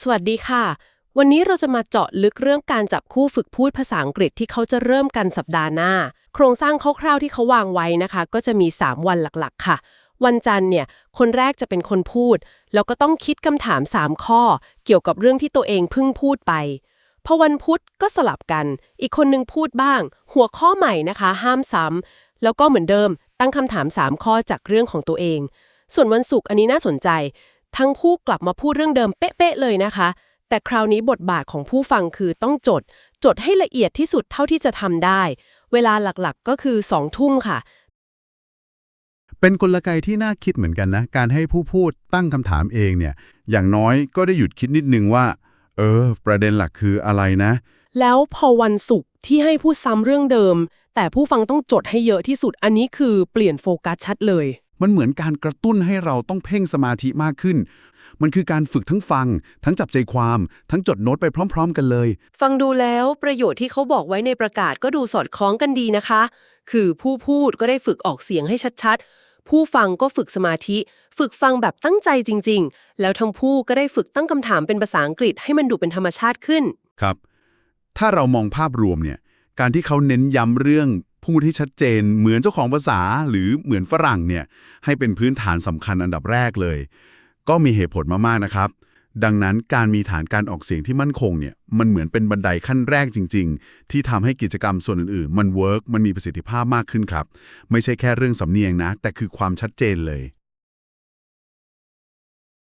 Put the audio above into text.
สวัสดีค่ะ วันนี้เราจะมาเจาะลึกเรื่องการจับคู่ฝึกพูดภาษาอังกฤษที่เขาจะเริ่มกันสัปดาห์หน้า โครงสร้างคร่าวๆที่เขาวางไว้นะคะ ก็จะมี 3 วันหลักๆ ค่ะ วันจันทร์เนี่ย คนแรกจะเป็นคนพูด แล้วก็ต้องคิดคำถาม 3 ข้อ เกี่ยวกับเรื่องที่ตัวเองเพิ่งพูดไปพอวันพุธก็สลับกัน อีกคนนึงพูดบ้าง หัวข้อใหม่นะคะ ห้ามซ้ำแล้วก็เหมือนเดิม ตั้งคำถาม 3 ข้อจากเรื่องของตัวเอง ส่วนวันศุกร์อันนี้น่าสนใจ ทั้งคู่กลับมาพูดเรื่องเดิมเป๊ะๆเลยนะคะ แต่คราวนี้บทบาทของผู้ฟังคือต้องจด จดให้ละเอียดที่สุดเท่าที่จะทำได้ เวลาหลักๆก็คือ2ทุ่มค่ะ เป็นกลไกที่น่าคิดเหมือนกันนะ การให้ผู้พูดตั้งคำถามเองเนี่ย อย่างน้อยก็ได้หยุดคิดนิดนึงว่า เออ ประเด็นหลักคืออะไรนะ แล้วพอวันศุกร์ที่ให้พูดซ้ำเรื่องเดิม แต่ผู้ฟังต้องจดให้เยอะที่สุดอันนี้คือเปลี่ยนโฟกัสชัดเลย มันเหมือนการกระตุ้นให้เราต้องเพ่งสมาธิมากขึ้น มันคือการฝึกทั้งฟัง ทั้งจับใจความ ทั้งจดโน้ตไปพร้อม ๆ กันเลย ฟังดูแล้วประโยชน์ที่เขาบอกไว้ในประกาศก็ดูสอดคล้องกันดีนะคะ คือผู้พูดก็ได้ฝึกออกเสียงให้ชัดๆ ผู้ฟังก็ฝึกสมาธิ ฝึกฟังแบบตั้งใจจริง ๆ แล้วทั้งผู้ก็ได้ฝึกตั้งคำถามเป็นภาษาอังกฤษให้มันดูเป็นธรรมชาติขึ้น ครับ ถ้าเรามองภาพรวมเนี่ย การที่เขาเน้นย้ำเรื่อง พูดให้ชัดเจนเหมือนเจ้าของภาษาหรือเหมือนฝรั่งเนี่ยให้เป็นพื้นฐานสำคัญอันดับแรกเลย ก็มีเหตุผลมากๆนะครับ ดังนั้นการมีฐานการออกเสียงที่มั่นคงเนี่ยมันเหมือนเป็นบันไดขั้นแรกจริง ๆ ที่ทำให้กิจกรรมส่วนอื่นๆ มันเวิร์กมันมีประสิทธิภาพมากขึ้นครับ ไม่ใช่แค่เรื่องสำเนียงนะ แต่คือความชัดเจนเลย